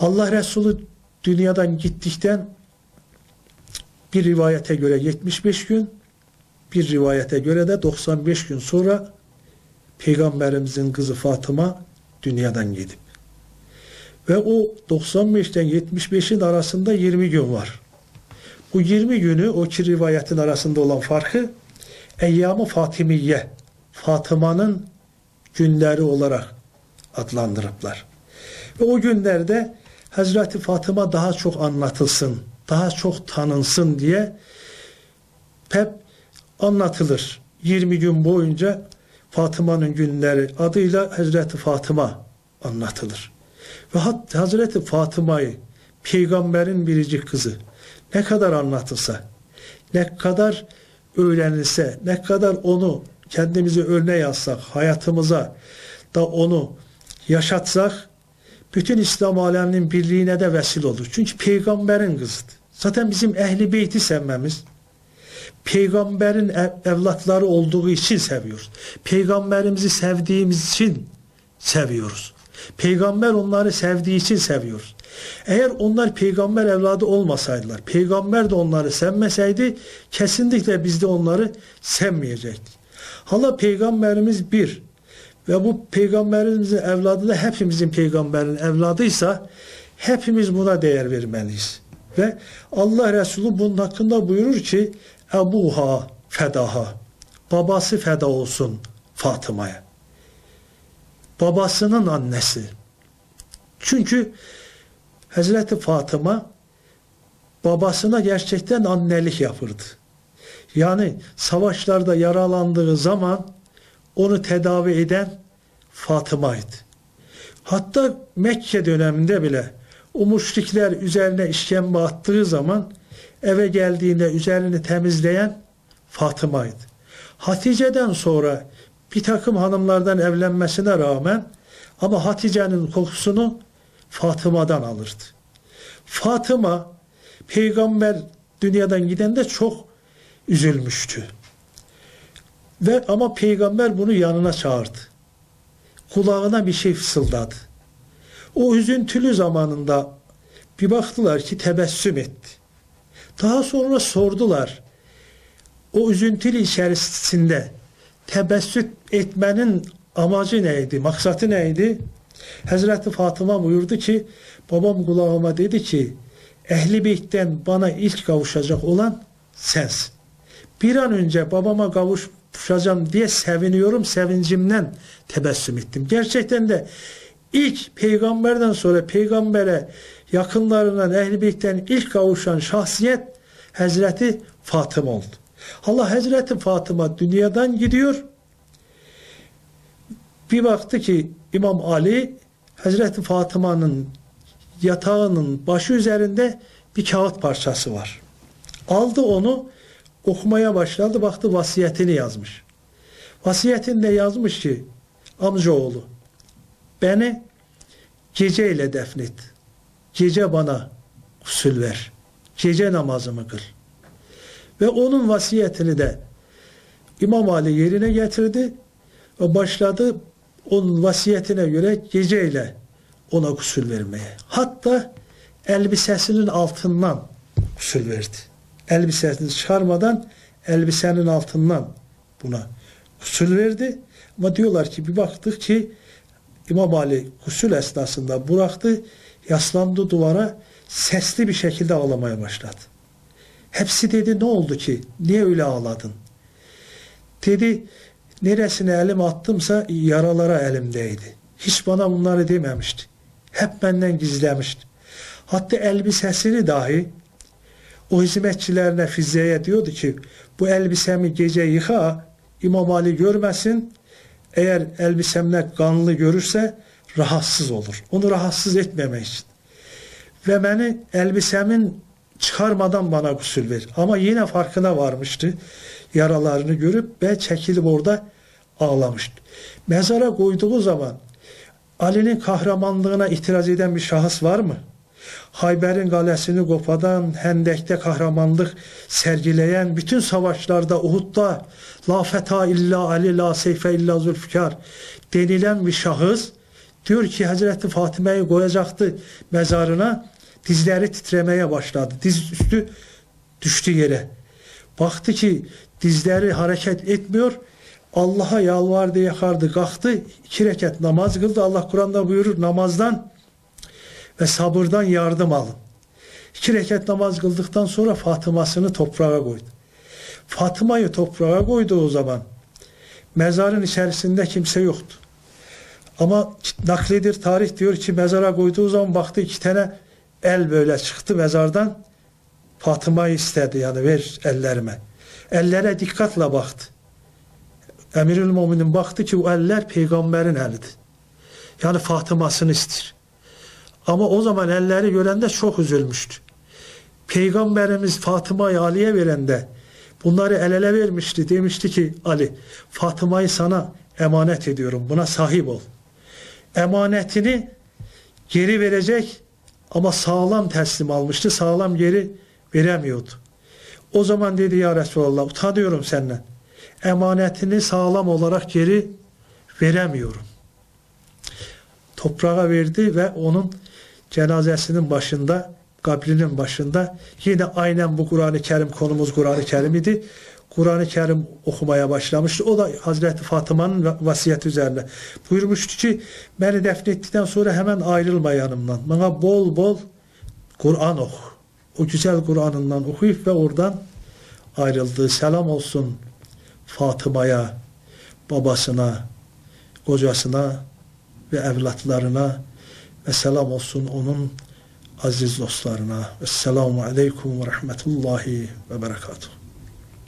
Allah Resulü dünyadan gittikten bir rivayete göre 75 gün, bir rivayete göre de 95 gün sonra Peygamberimizin kızı Fatıma dünyadan gidip ve o 95'ten 75'in arasında 20 gün var. Bu 20 günü o iki rivayetin arasında olan farkı Eyyam-ı Fatimiye, Fatıma'nın günleri olarak adlandırıplar. Ve o günlerde Hazreti Fatıma daha çok anlatılsın, daha çok tanınsın diye hep anlatılır. 20 gün boyunca Fatıma'nın günleri adıyla Hazreti Fatıma anlatılır. Ve Hazreti Fatıma'yı peygamberin biricik kızı ne kadar anlatılsa, ne kadar öğrenilse, ne kadar onu kendimizi örneğe alsak, hayatımıza da onu yaşatsak, bütün İslam aleminin birliğine de vesile olur. Çünkü peygamberin kızıdır. Zaten bizim ehli beyti sevmemiz, peygamberin ev- evlatları olduğu için seviyoruz. Peygamberimizi sevdiğimiz için seviyoruz. Peygamber onları sevdiği için seviyoruz. Eğer onlar peygamber evladı olmasaydılar, peygamber de onları sevmeseydi kesinlikle biz de onları sevmeyecektik. Hala peygamberimiz bir ve bu peygamberimizin evladı da hepimizin peygamberin evladıysa hepimiz buna değer vermeliyiz. Ve Allah Resulü bunun hakkında buyurur ki Ebuha fedaha babası feda olsun Fatıma'ya. Babasının annesi. Çünkü Hazreti Fatıma babasına gerçekten annelik yapırdı. Yani savaşlarda yaralandığı zaman onu tedavi eden Fatıma'ydı. Hatta Mekke döneminde bile o müşrikler üzerine işkembe attığı zaman eve geldiğinde üzerini temizleyen Fatıma'ydı. Hatice'den sonra bir takım hanımlardan evlenmesine rağmen ama Hatice'nin kokusunu Fatıma'dan alırdı. Fatıma peygamber dünyadan gidende çok üzülmüştü. Ve ama peygamber bunu yanına çağırdı. Kulağına bir şey fısıldadı. O üzüntülü zamanında bir baktılar ki tebessüm etti. Daha sonra sordular. O üzüntülü içerisinde tebessüm etmenin amacı neydi, maksatı neydi? Hazreti Fatıma buyurdu ki, babam kulağıma dedi ki, ehli beytten bana ilk kavuşacak olan sensin. Bir an önce babama kavuşacağım diye seviniyorum, sevincimden tebessüm ettim. Gerçekten de ilk peygamberden sonra peygambere yakınlarından beytten ilk kavuşan şahsiyet Hazreti Fatıma oldu. Allah Hazreti Fatıma dünyadan gidiyor. Bir baktı ki İmam Ali Hazreti Fatıma'nın yatağının başı üzerinde bir kağıt parçası var. Aldı onu okumaya başladı. Baktı vasiyetini yazmış. Vasiyetinde yazmış ki amcaoğlu beni geceyle defnet. Gece bana usul ver. Gece namazımı kıl. Ve onun vasiyetini de İmam Ali yerine getirdi ve başladı onun vasiyetine göre geceyle ona gusül vermeye. Hatta elbisesinin altından gusül verdi. Elbisesini çıkarmadan elbisenin altından buna gusül verdi. Ama diyorlar ki bir baktık ki İmam Ali gusül esnasında bıraktı, yaslandı duvara sesli bir şekilde ağlamaya başladı. Hepsi dedi ne oldu ki? Niye öyle ağladın? Dedi neresine elim attımsa yaralara elimdeydi. Hiç bana bunları dememişti. Hep benden gizlemişti. Hatta elbisesini dahi o hizmetçilerine Fizze'ye diyordu ki bu elbisemi gece yıka İmam Ali görmesin eğer elbisemle kanlı görürse rahatsız olur. Onu rahatsız etmemek için. Ve beni elbisemin çıkarmadan bana gusül ver. Ama yine farkına varmıştı. Yaralarını görüp ve çekilip orada ağlamıştı. Mezara koyduğu zaman Ali'nin kahramanlığına itiraz eden bir şahıs var mı? Hayber'in galesini kopadan, Hendek'te kahramanlık sergileyen, bütün savaşlarda, Uhud'da la feta illa Ali, la seyfe illa zulfikar denilen bir şahıs diyor ki Hazreti Fatime'yi koyacaktı mezarına. Dizleri titremeye başladı. Diz üstü düştü yere. Baktı ki dizleri hareket etmiyor. Allah'a yalvardı, yakardı, kalktı. iki rekat namaz kıldı. Allah Kur'an'da buyurur namazdan ve sabırdan yardım alın. İki rekat namaz kıldıktan sonra Fatıma'sını toprağa koydu. Fatıma'yı toprağa koydu o zaman. Mezarın içerisinde kimse yoktu. Ama naklidir tarih diyor ki mezara koyduğu zaman baktı iki tane el böyle çıktı mezardan. Fatıma'yı istedi yani ver ellerime. Ellere dikkatle baktı. Emirül Muminin baktı ki o eller peygamberin elidir. Yani Fatıma'sını istir. Ama o zaman elleri görende çok üzülmüştü. Peygamberimiz Fatıma'yı Ali'ye verende bunları el ele vermişti. Demişti ki Ali Fatıma'yı sana emanet ediyorum. Buna sahip ol. Emanetini geri verecek ama sağlam teslim almıştı. Sağlam geri veremiyordu. O zaman dedi ya Resulallah utanıyorum senden. Emanetini sağlam olarak geri veremiyorum. Toprağa verdi ve onun cenazesinin başında, kabrinin başında yine aynen bu Kur'an-ı Kerim konumuz Kur'an-ı Kerim idi. Kur'an-ı Kerim okumaya başlamıştı. O da Hazreti Fatıma'nın va- vasiyeti üzerine. Buyurmuştu ki beni defnettikten sonra hemen ayrılma yanımdan. Bana bol bol Kur'an oku. O güzel Kur'an'ından okuyup ve oradan ayrıldı. Selam olsun Fatıma'ya, babasına, kocasına ve evlatlarına ve selam olsun onun aziz dostlarına. Esselamu aleyküm ve rahmetullahi ve berekatuhu.